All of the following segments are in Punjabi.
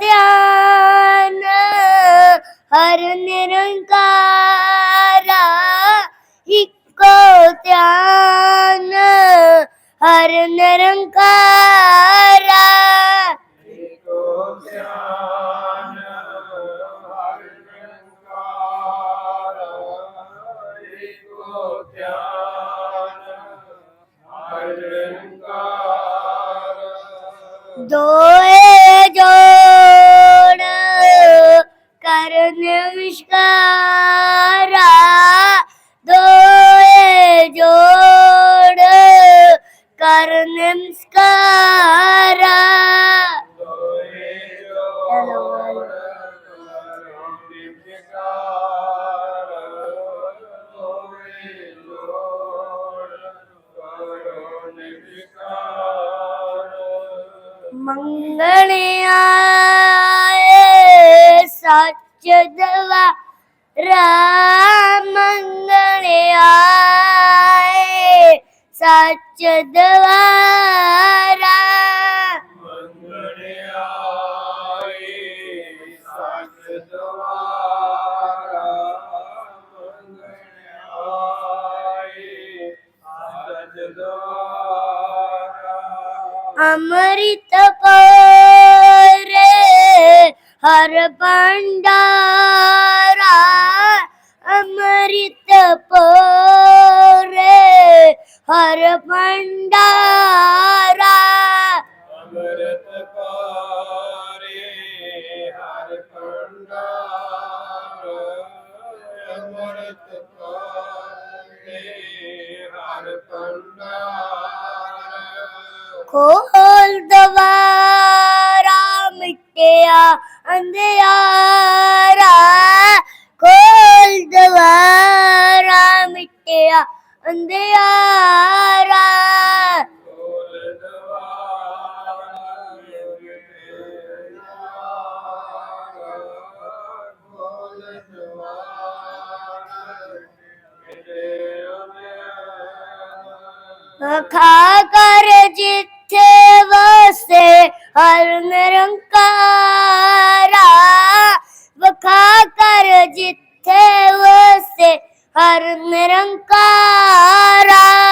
ध्यान हर निरंकारा हिको ध्यान हर निरंकारा। ਜੋੜ ਮੰਗਣ ਆਏ ਸੱਚ ਦਵਾਰਾ ਮੰਗਣ ਆਏ। ਸੱਚ ਦਵਾਰਾ ਮੰਗਣ अमृत रे हर भंडारा अमृत रे हर भंडारा ਅੰਮ੍ਰਿਤ ਪਾਰੇ ਹਰਿ ਭੰਡਾਰ ਖੋਲ ਦਵਾਰਾ ਮਿਟਿਆ ਅੰਧਿਆਰਾ ਵਖਾ ਕਰ ਜਿੱਥੇ ਵਸੇ ਹਰ ਨਿਰੰਕਾਰਾ। ਵਖਾ ਕਰ ਜਿੱਥੇ ਵਸੇ ਹਰ ਨਿਰੰਕਾਰਾ।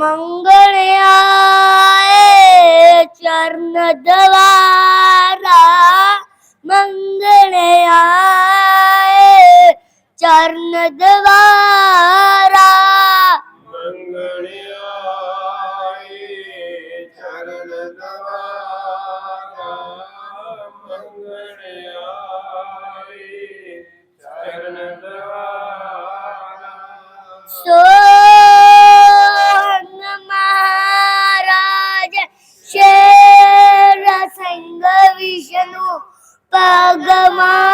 ਮੰਗਣਿਆਏ ਚਰਨ ਦਵਾਰਾ ਮੰਗਣਿਆਏ ਚਰਨ ਦਵਾਰਾ ਮੰਗਣਿਆਏ ਚਰਨ ਦਵਾਰਾ ਮੰਗਣਿਆਏ ਚਰਨ ਦਵਾਰਾ ਸੋ Pokemon.